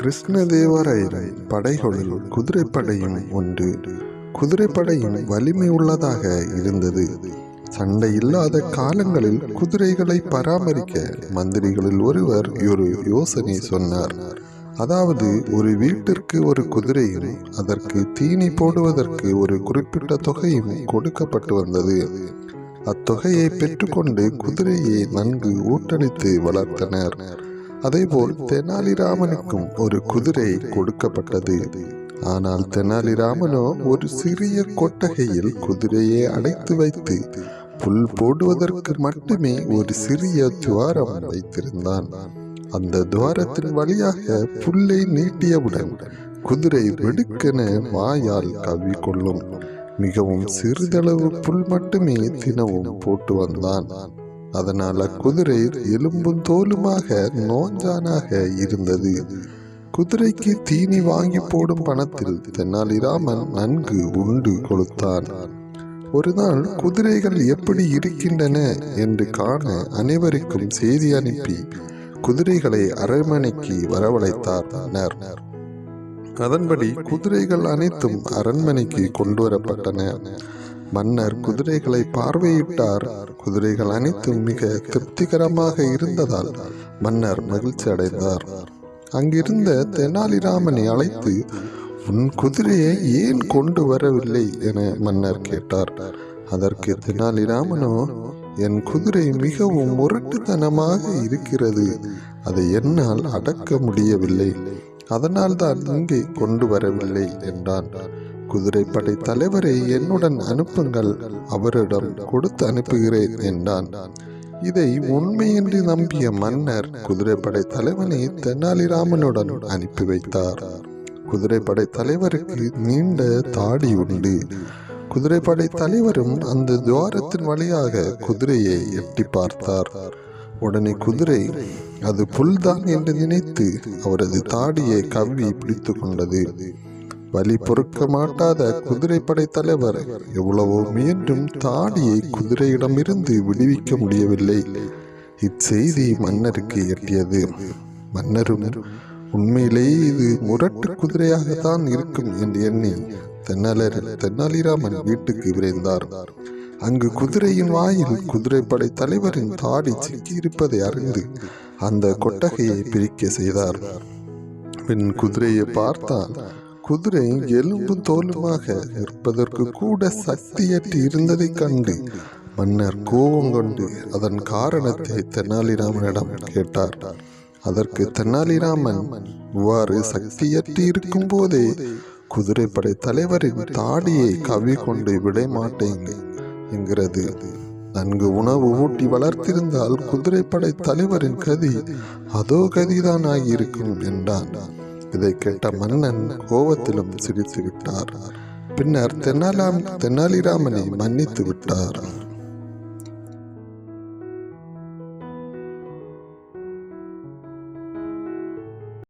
கிருஷ்ணதேவராயரை படைகளுள் குதிரைப்படையும் ஒன்று. குதிரைப்படையும் வலிமை உள்ளதாக இருந்தது. சண்டை இல்லாத காலங்களில் குதிரைகளை பராமரிக்க மந்திரிகளில் ஒருவர் ஒரு யோசனை சொன்னார். அதாவது ஒரு வீட்டிற்கு ஒரு குதிரையும் அதற்கு தீனி போடுவதற்கு ஒரு குறிப்பிட்ட தொகையும் கொடுக்கப்பட்டு வந்தது. அத்தொகையை பெற்றுக்கொண்டு குதிரையை நன்கு ஊட்டளித்து வளர்த்தனர். அதேபோல் தெனாலிராமனுக்கும் ஒரு குதிரை கொடுக்கப்பட்டது. ஆனால் தெனாலிராமனோ ஒரு சிறிய கொட்டகையில் குதிரையை அடைத்து வைத்து புல் போடுவதற்கு மட்டுமே ஒரு சிறிய துவாரம் வைத்திருந்தான். அந்த துவாரத்தின் வழியாக புல்லை நீட்டியவுடன் குதிரை வெடுக்கென வாயால் கவ்விக்கொள்ளும். மிகவும் சிறிதளவு புல் மட்டுமே தினமும் போட்டு வந்தான். அதனால குதிரை எலும்பும் தோலுமாக நோஞ்சானாக இருந்தது. குதிரைக்கு தீனி வாங்கி போடும் பணத்தில் தென்னாலிராமன் நன்கு உண்டு கொடுத்தான் ஒரு நாள் குதிரைகள் எப்படி இருக்கின்றன என்று காண அனைவருக்கும் செய்தி அனுப்பி குதிரைகளை அரண்மனைக்கு வரவழைத்தார் அதன்படி குதிரைகள் அனைத்தும் அரண்மனைக்கு கொண்டு வரப்பட்டன. மன்னர் குதிரைகளை பார்வையிட்டார். குதிரைகள் அனைத்தும் மிக திருப்திகரமாக இருந்ததால் மன்னர் மகிழ்ச்சி அடைந்தார். அங்கிருந்த தெனாலிராமனை அழைத்து உன் குதிரையை ஏன் கொண்டு வரவில்லை? என மன்னர் கேட்டார். அதற்கு தெனாலிராமனோ என் குதிரை மிகவும் முரட்டுத்தனமாக இருக்கிறது. அதை என்னால் அடக்க முடியவில்லை. அதனால் தான் இங்கே கொண்டு வரவில்லை என்றான். குதிரைப்படை தலைவரை என்னுடன் அனுப்புங்கள் அவரிடம் கொடுத்து அனுப்புகிறேன் என்றான். இதை உண்மையின்றி நம்பிய மன்னர் குதிரைப்படை தலைவனை தெனாலிராமனுடன் அனுப்பி வைத்தார். குதிரைப்படை தலைவருக்கு நீண்ட தாடி உண்டு. குதிரைப்படை தலைவரும் அந்த துவாரத்தின் வழியாக குதிரையை எட்டி பார்த்தார். உடனே குதிரை அது புல்தான் என்று நினைத்து அவரது தாடியை கவ்வி பிடித்து கொண்டது. வலி பொறுக்க மாட்டாத குதிரைப்படை தலைவர் எவ்வளவோ முயன்றும் தாடியை குதிரையிடமிருந்து விடுவிக்க முடியவில்லை. இச்செய்தி மன்னருக்கு எட்டியது. மன்னரும் உண்மையிலேயே இது முரட்டு குதிரையாகத்தான் இருக்கும் என்று எண்ணி தென்னாலர் தென்னாலிராமன் வீட்டுக்கு விரைந்தார். அங்கு குதிரையின் வாயில் குதிரைப்படை தலைவரின் தாடி சிக்கியிருப்பதை அறிந்து அந்த கொட்டகையை பிரிக்க செய்தார். பின் குதிரையை பார்த்தால் குதிரை எலும்பு தோலுமாக இருப்பதற்கு கூட சக்தியற்று இருந்ததைக் கண்டு மன்னர் கோபம் கொண்டு அதன் காரணத்தை தெனாலிராமனிடம் கேட்டார். அதற்கு தெனாலிராமன் இவ்வாறு சக்தியற்று இருக்கும் போதே குதிரைப்படை தலைவரின் தாடியை கவி கொண்டு விட மாட்டேங்க என்கிறது. நன்கு உணவு ஊட்டி வளர்த்திருந்தால் குதிரைப்படை தலைவரின் கதி அதோ கதிதான் ஆகியிருக்கும் என்றான். இதை கேட்ட மன்னன் கோபத்திலும் சிரித்து விட்டார் பின்னர் தென்னாலாம் தென்னாலிராமனை மன்னித்து விட்டார்.